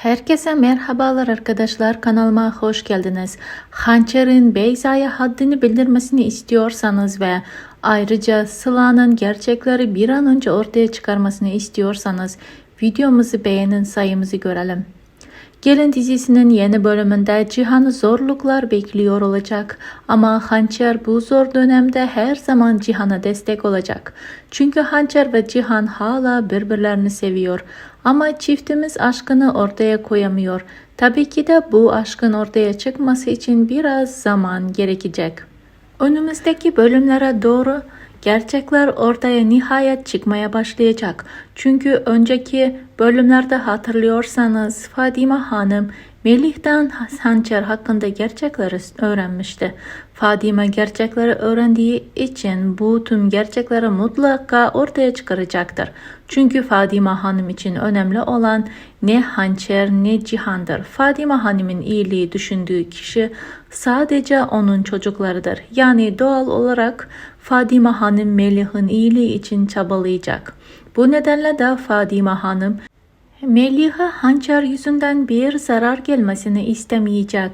Herkese merhabalar arkadaşlar kanalıma hoş geldiniz. Hançer'in Beyza'ya haddini bildirmesini istiyorsanız ve ayrıca Sıla'nın gerçekleri bir an önce ortaya çıkarmasını istiyorsanız videomuzu beğenin sayımızı görelim. Gelin dizisinin yeni bölümünde Cihan'ı zorluklar bekliyor olacak ama Hançer bu zor dönemde her zaman Cihan'a destek olacak. Çünkü Hançer ve Cihan hala birbirlerini seviyor ama çiftimiz aşkını ortaya koyamıyor. Tabii ki de bu aşkın ortaya çıkması için biraz zaman gerekecek. Önümüzdeki bölümlere doğru gerçekler ortaya nihayet çıkmaya başlayacak. Çünkü önceki bölümlerde hatırlıyorsanız Fadime Hanım Melih'ten Hançer hakkında gerçekleri öğrenmişti. Fadime gerçekleri öğrendiği için bu tüm gerçekleri mutlaka ortaya çıkaracaktır. Çünkü Fadime Hanım için önemli olan ne Hançer ne Cihan'dır. Fadime Hanım'ın iyiliği düşündüğü kişi sadece onun çocuklarıdır. Yani doğal olarak Fadime Hanım Melih'in iyiliği için çabalayacak. Bu nedenle de Fadime Hanım Melih'e hançer yüzünden bir zarar gelmesini istemeyecek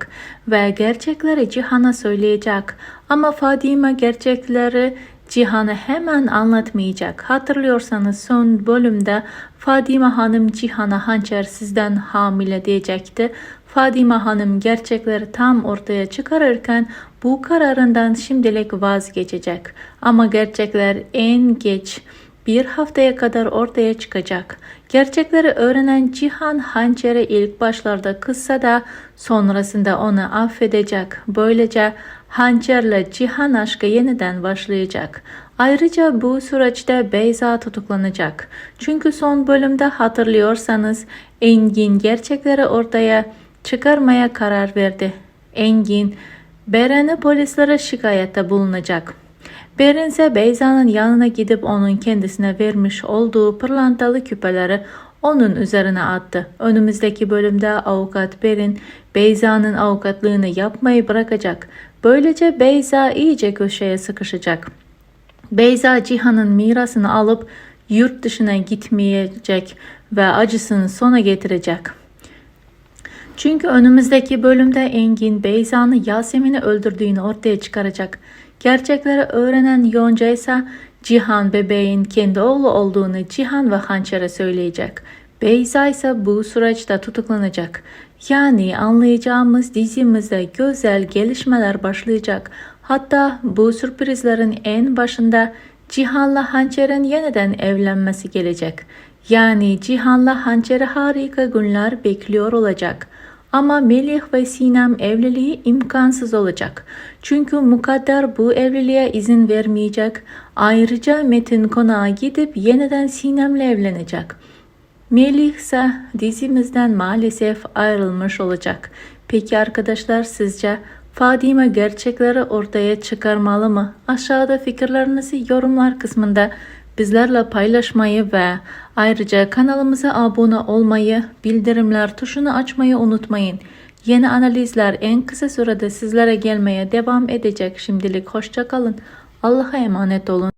ve gerçekleri Cihan'a söyleyecek. Ama Fadime gerçekleri Cihan'a hemen anlatmayacak. Hatırlıyorsanız son bölümde Fadime Hanım Cihan'a hançer sizden hamile diyecekti. Fadime Hanım gerçekleri tam ortaya çıkarırken bu kararından şimdilik vazgeçecek. Ama gerçekler en geç bir haftaya kadar ortaya çıkacak. Gerçekleri öğrenen Cihan hançere ilk başlarda kızsa da sonrasında onu affedecek. Böylece hançerle Cihan aşkı yeniden başlayacak. Ayrıca bu süreçte Beyza tutuklanacak. Çünkü son bölümde hatırlıyorsanız Engin gerçekleri ortaya çıkarmaya karar verdi. Engin Beren'i polislere şikayette bulunacak. Berin ise Beyza'nın yanına gidip onun kendisine vermiş olduğu pırlantalı küpeleri onun üzerine attı. Önümüzdeki bölümde avukat Berin Beyza'nın avukatlığını yapmayı bırakacak. Böylece Beyza iyice köşeye sıkışacak. Beyza Cihan'ın mirasını alıp yurt dışına gitmeyecek ve acısını sona getirecek. Çünkü önümüzdeki bölümde Engin Beyza'nın Yasemin'i öldürdüğünü ortaya çıkaracak. Gerçekleri öğrenen Yonca ise Cihan bebeğin kendi oğlu olduğunu Cihan ve Hançer'e söyleyecek. Beyza ise bu süreçte tutuklanacak. Yani anlayacağımız dizimizde güzel gelişmeler başlayacak. Hatta bu sürprizlerin en başında Cihan'la Hançer'in yeniden evlenmesi gelecek. Yani Cihan'la Hançer'e harika günler bekliyor olacak. Ama Melih ve Sinem evliliği imkansız olacak. Çünkü Mukadder bu evliliğe izin vermeyecek. Ayrıca Metin konağa gidip yeniden Sinem'le evlenecek. Melih ise dizimizden maalesef ayrılmış olacak. Peki arkadaşlar sizce Fadime gerçekleri ortaya çıkarmalı mı? Aşağıda fikirlerinizi yorumlar kısmında bizlerle paylaşmayı ve ayrıca kanalımıza abone olmayı, bildirimler tuşunu açmayı unutmayın. Yeni analizler en kısa sürede sizlere gelmeye devam edecek. Şimdilik hoşçakalın. Allah'a emanet olun.